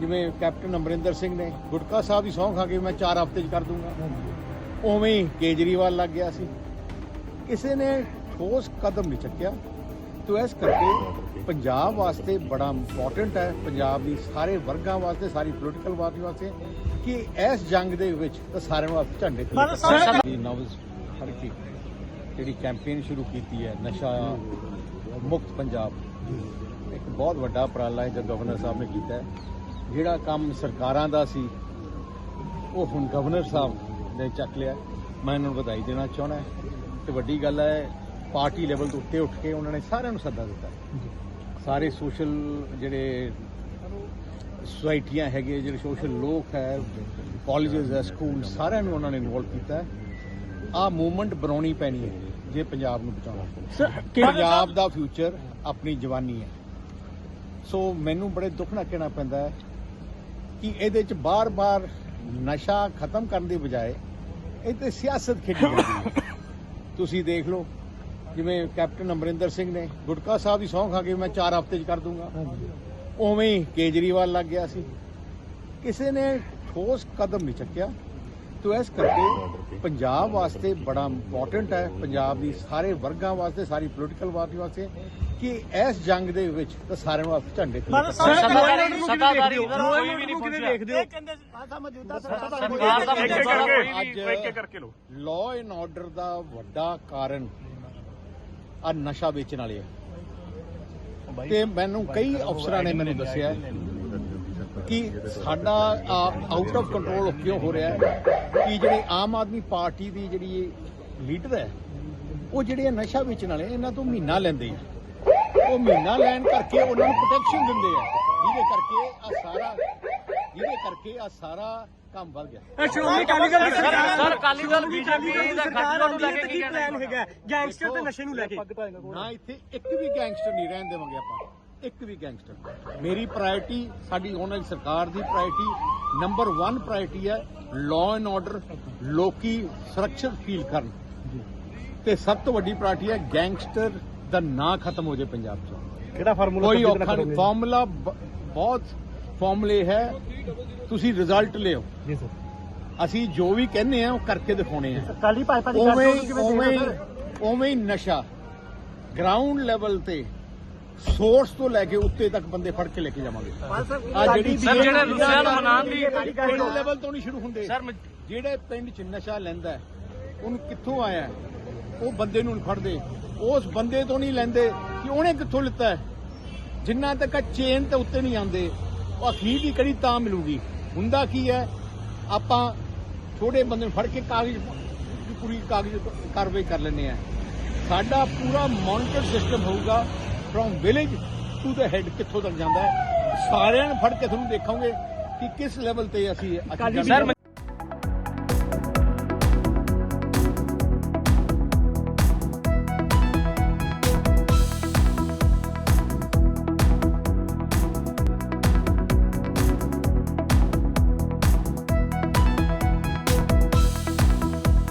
ਜਿਵੇਂ ਕੈਪਟਨ ਅਮਰਿੰਦਰ ਸਿੰਘ ਨੇ ਗੁਟਕਾ ਸਾਹਿਬ ਦੀ ਸਹੁੰ ਖਾ ਕੇ ਮੈਂ 4 ਹਫ਼ਤੇ 'ਚ ਕਰ ਦੂੰਗਾ। ਉਵੇਂ ਹੀ ਕੇਜਰੀਵਾਲ ਲੱਗ ਗਿਆ ਸੀ। ਕਿਸੇ ਨੇ ਠੋਸ ਕਦਮ ਨਹੀਂ ਚੱਕਿਆ। ਤੋ ਇਸ ਕਰਕੇ ਪੰਜਾਬ ਵਾਸਤੇ ਬੜਾ ਇੰਪੋਰਟੈਂਟ ਹੈ। ਪੰਜਾਬ ਦੀ ਸਾਰੇ ਵਰਗਾਂ ਵਾਸਤੇ ਸਾਰੀ ਪੋਲੀਟੀਕਲ ਪਾਰਟੀ ਵਾਸਤੇ ਕਿ ਇਸ ਜੰਗ ਦੇ ਵਿੱਚ ਤਾਂ ਸਾਰਿਆਂ ਵਾਸਤੇ ਝੰਡੇ ਦੀ ਨਵਜ਼ ਹਰਕੀ ਜਿਹੜੀ ਕੈਂਪੇਨ ਸ਼ੁਰੂ ਕੀਤੀ ਹੈ ਨਸ਼ਾ ਮੁਕਤ ਪੰਜਾਬ। ਇੱਕ ਬਹੁਤ ਵੱਡਾ ਉਪਰਾਲਾ ਹੈ ਜੋ ਗਵਰਨਰ ਸਾਹਿਬ ਨੇ ਕੀਤਾ ਹੈ। ਜਿਹੜਾ ਕੰਮ ਸਰਕਾਰਾਂ ਦਾ ਸੀ ਉਹ ਹੁਣ ਗਵਰਨਰ ਸਾਹਿਬ ਨੇ ਚੱਕ ਲਿਆ। ਮੈਂ ਇਹਨਾਂ ਨੂੰ ਵਧਾਈ ਦੇਣਾ ਚਾਹੁੰਦਾ ਤੇ ਵੱਡੀ ਗੱਲ ਹੈ ਪਾਰਟੀ ਲੈਵਲ ਤੋਂ ਉੱਤੇ ਉੱਠ ਕੇ ਉਹਨਾਂ ਨੇ ਸਾਰਿਆਂ ਨੂੰ ਸੱਦਾ ਦਿੱਤਾ। ਸਾਰੇ ਸੋਸ਼ਲ ਜਿਹੜੇ ਸੁਸਾਇਟੀਆਂ ਹੈਗੇ ਜਿਹੜੇ ਸੋਸ਼ਲ ਲੋਕ ਹੈ ਕਾਲਜਸ ਹੈ ਸਕੂਲ ਸਾਰਿਆਂ ਨੂੰ ਉਹਨਾਂ ਨੇ ਇਨਵੋਲਵ ਕੀਤਾ ਆਹ ਮੂਵਮੈਂਟ ਬਣਾਉਣੀ ਪੈਣੀ ਹੈ ਜੇ ਪੰਜਾਬ ਨੂੰ ਬਚਾਉਣਾ ਪੰਜਾਬ ਦਾ ਫਿਊਚਰ ਆਪਣੀ ਜਵਾਨੀ ਹੈ। ਸੋ ਮੈਨੂੰ ਬੜੇ ਦੁੱਖ ਨਾਲ ਕਹਿਣਾ ਪੈਂਦਾ ਹੈ ਕਿ ਇਹਦੇ ਚ ਬਾਰ-ਬਾਰ ਨਸ਼ਾ ਖਤਮ ਕਰਨ ਦੀ ਬਜਾਏ ਇਹ ਤੇ ਸਿਆਸਤ ਖੇਡੀ ਜਾਂਦੀ ਹੈ। ਤੁਸੀਂ ਦੇਖ ਲਓ ਜਿਵੇਂ ਕੈਪਟਨ ਅਮਰਿੰਦਰ ਸਿੰਘ ਨੇ ਗੁਟਕਾ ਸਾਹਿਬ ਦੀ ਸਹੁੰ ਖਾ ਕੇ ਮੈਂ 4 ਹਫ਼ਤੇ 'ਚ ਕਰ ਦੂੰਗਾ। ਉਵੇਂ ਹੀ ਕੇਜਰੀਵਾਲ ਲੱਗ ਗਿਆ ਸੀ। ਕਿਸੇ ਨੇ ਠੋਸ ਕਦਮ ਨਹੀਂ ਚੱਕਿਆ। ਤੋ ਇਸ ਕਰਕੇ ਪੰਜਾਬ ਵਾਸਤੇ ਬੜਾ ਇੰਪੋਰਟੈਂਟ ਹੈ। ਪੰਜਾਬ ਦੀ ਸਾਰੇ ਵਰਗਾਂ ਵਾਸਤੇ ਸਾਰੀ ਪੋਲੀਟੀਕਲ ਪਾਰਟੀ ਵਾਸਤੇ ਕਿ ਇਸ ਜੰਗ ਦੇ ਵਿੱਚ ਤਾਂ ਸਾਰਿਆਂ ਵਾਸਤੇ ਝੰਡੇ ਖੜੇ ਕੋਈ ਵੀ ਨਹੀਂ ਪਹੁੰਚਿਆ। ਦੇਖਦੇ ਹੋ? ਕਹਿੰਦੇ ਮੌਜੂਦਾ ਸਰਕਾਰ ਦਾ ਅੱਜ ਕਰਕੇ ਲੋ ਲਾਅ ਐਂਡ ਆਰਡਰ ਦਾ ਵੱਡਾ ਕਾਰਨ ਆ ਨਸ਼ਾ ਵੇਚਣ ਵਾਲੇ ਆ। ਤੇ ਮੈਨੂੰ ਕਈ ਅਫਸਰਾਂ ਨੇ ਮੈਨੂੰ ਦੱਸਿਆ ਕਿ ਸਾਡਾ ਆਊਟ ਆਫ ਕੰਟਰੋਲ ਕਿਉਂ ਹੋ ਰਿਹਾ ਹੈ? ਕਿ ਜਿਹੜੇ ਆਮ ਆਦਮੀ ਪਾਰਟੀ ਦੀ ਜਿਹੜੀ ਲੀਡਰ ਹੈ ਉਹ ਜਿਹੜੇ ਨਸ਼ਾ ਵੇਚਣ ਵਾਲੇ ਇਹਨਾਂ ਤੋਂ ਮਹੀਨਾ ਲੈਂਦੇ ਆ। ਉਹ ਮਹੀਨਾ ਲੈਣ ਕਰਕੇ ਉਹਨਾਂ ਨੂੰ ਪ੍ਰੋਟੈਕਸ਼ਨ ਦਿੰਦੇ ਆ। ਜਿਹਦੇ ਕਰਕੇ ਆ ਸਾਰਾ ਜਿਹਦੇ ਕਰਕੇ ਆ ਸਾਰਾ ਕੰਮ ਵੱਧ ਗਿਆ। ਸ਼੍ਰੋਮਣੀ ਅਕਾਲੀ ਦਲ ਸਰ- ਸਰਕਾਰ ਸਰ, ਅਕਾਲੀ ਦਲ ਦਲ ਦੀ ਸਰਕਾਰ ਨੂੰ ਲੈ ਕੀ ਕੀ ਪਲਾਨ ਹੈਗਾ ਗੈਂਗਸਟਰ ਤੇ ਨਸ਼ੇ ਨੂੰ ਲੈ ਕੇ। ਨਾ ਇੱਥੇ ਇੱਕ ਵੀ ਗੈਂਗਸਟਰ ਨਹੀਂ ਰਹਿਣ ਦੇਵਾਂਗੇ ਆਪਾਂ। ਇੱਕ ਵੀ ਗੈਂਗਸਟਰ ਮੇਰੀ ਪ੍ਰਾਇੋਰਟੀ ਸਾਡੀ ਆਉਣ ਵਾਲੀ ਸਰਕਾਰ ਦੀ ਪ੍ਰਾਇੋਰਟੀ ਨੰਬਰ 1 ਪ੍ਰਾਇੋਰਟੀ ਹੈ ਲਾਅ ਐਂਡ ਆਰਡਰ ਲੋਕੀ ਸੁਰੱਖਿਅਤ ਫੀਲ ਕਰਨ। ਤੇ ਸਭ ਤੋਂ ਵੱਡੀ ਪ੍ਰਾਇੋਰਟੀ ਹੈ ਗੈਂਗਸਟਰ ਦਾ ਨਾਂ ਖਤਮ ਹੋ ਜਾਏ ਪੰਜਾਬ 'ਚ। ਕਿਹੜਾ ਫਾਰਮੂਲਾ ਕੋਈ ਔਖਾ ਨਹੀਂ ਫਾਰਮੂਲਾ ਬਹੁਤ ਫਾਰਮੂਲੇ ਹੈ ਤੁਸੀਂ ਰਿਜ਼ਲਟ ਲਿਓ। ਜੀ ਸਰ। ਅਸੀਂ ਜੋ ਵੀ ਕਹਿੰਦੇ ਆ ਉਹ ਕਰਕੇ ਦਿਖਾਉਣੇ ਆ। ਕਾਲੀ ਭਾਜਪਾ ਦੀ ਉਵੇਂ ਗੱਠਜੋੜ ਹੀ- ਕਿਵੇਂ ਉਵੇਂ ਦੇਖਦੇ ਹੀ- ਹੋ ਉਵੇਂ ਹੀ ਨਸ਼ਾ। ਗਰਾਊਂਡ ਲੈਵਲ ਤੇ ਸੋਰਸ ਤੋਂ ਲੈ ਕੇ ਉੱਤੇ ਤੱਕ ਬੰਦੇ ਫੜ ਕੇ ਲੈ ਕੇ ਜਾਵਾਂਗੇ। ਆ ਜਿਹੜੀ ਸਰ, ਜਿਹੜੇ ਦੂਸਰਿਆਂ ਨੂੰ ਮਨਾਉਣ ਦੀ- ਪਿੰਡ ਲੈਵਲ ਤੋਂ ਨਹੀਂ ਸ਼ੁਰੂ ਹੁੰਦੇ। ਸਰ, ਜਿਹੜੇ ਪਿੰਡ 'ਚ ਨਸ਼ਾ ਲੈਂਦਾ ਉਹਨੂੰ ਕਿੱਥੋਂ ਆਇਆ? ਉਹ ਬੰਦੇ ਨੂੰ ਫੜਦੇ। ਉਸ ਬੰਦੇ ਤੋਂ ਨਹੀਂ ਲੈਂਦੇ ਕਿ ਉਹਨੇ ਕਿੱਥੋਂ ਲਿੱਤਾ ਜਿੰਨਾ ਤੱਕ ਚੇਨ ਤੇ ਉੱਤੇ ਨਹੀਂ ਆਉਂਦੇ ਉਹ ਅਖੀਰ ਦੀ ਕੜੀ ਤਾਂ ਮਿਲੂਗੀ। ਹੁੰਦਾ ਕੀ ਹੈ? ਆਪਾਂ ਛੋਟੇ ਬੰਦੇ ਨੂੰ ਫੜ ਕੇ ਕਾਗਜ਼ ਪੂਰੀ ਕਾਗਜ਼ ਕਾਰਵਾਈ ਕਰ ਲੈਂਦੇ ਆ ਸਾਡਾ ਪੂਰਾ ਮੋਨੀਟਰ ਸਿਸਟਮ ਹੋਊਗਾ। From village to the head ਕਿੱਥੋਂ ਤੱਕ ਜਾਂਦਾ ਹੈ? ਸਾਰਿਆਂ ਨੂੰ ਫੜ ਕੇ ਤੁਹਾਨੂੰ ਦੇਖਾਂਗੇ ਕਿ ਕਿਸ ਲੈਵਲ ਤੇ ਅਸੀਂ ਸਰ